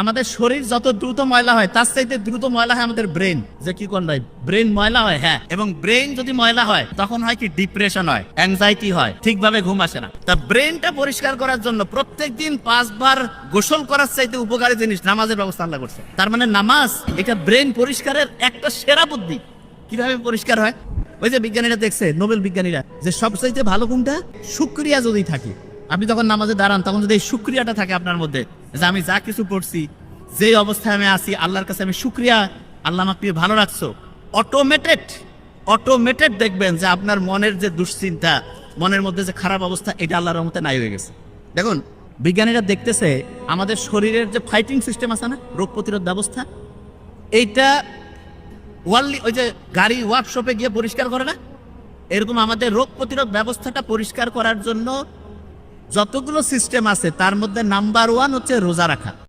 আমাদের শরীর যত দ্রুত ময়লা হয়, তার চাইতে দ্রুত ময়লা হয় আমাদের ব্রেন। যে কি কোন ভাই? ব্রেন ময়লা হয় হ্যাঁ। এবং ব্রেন যদি ময়লা হয়, তখন হয় কি? ডিপ্রেশন হয় অ্যাংজাইটি হয়, ঠিকভাবে ঘুম আসে না। তা ব্রেনটা পরিষ্কার করার জন্য প্রত্যেক দিন পাঁচবার গোসল করার চাইতে উপকারী জিনিস নামাজের ব্যবস্থা আল্লাহ করছে। তার মানে নামাজ, এটা ব্রেন পরিষ্কারের একটা সেরা বুদ্ধি। কীভাবে পরিষ্কার হয়? ওই যে বিজ্ঞানীরা দেখছে, নোবেল বিজ্ঞানীরা, যে সবচাইতে ভালো কোনটা শুক্রিয়া যদি থাকে, আপনি যখন নামাজে দাঁড়ান, তখন যদি এই শুক্রিয়াটা থাকে আপনার মধ্যে যে আমি যা কিছু পড়ছি যে অবস্থায় আমি আছি, আল্লাহর কাছে আমি শুক্রিয়া। আল্লাহ আমাকে ভালো রাখছো। অটোমেটেড অটোমেটেড দেখবেন যে আপনার মনের যে দুশ্চিন্তা, মনের মধ্যে যে খারাপ অবস্থা, এটা আল্লাহর রহমতে নাই হয়ে গেছে। দেখুন, বিজ্ঞানীরা দেখতেছে, আমাদের শরীরের যে ফাইটিং সিস্টেম আছে না, রোগ প্রতিরোধ ব্যবস্থা, এইটা ওয়ার্ল্ড ওই যে গাড়ি ওয়ার্কশপে গিয়ে পরিষ্কার করে না? এরকম আমাদের রোগ প্রতিরোধ ব্যবস্থাটা পরিষ্কার করার জন্য যতগুলো সিস্টেম আছে তার মধ্যে নাম্বার ওয়ান হচ্ছে রোজা রাখা।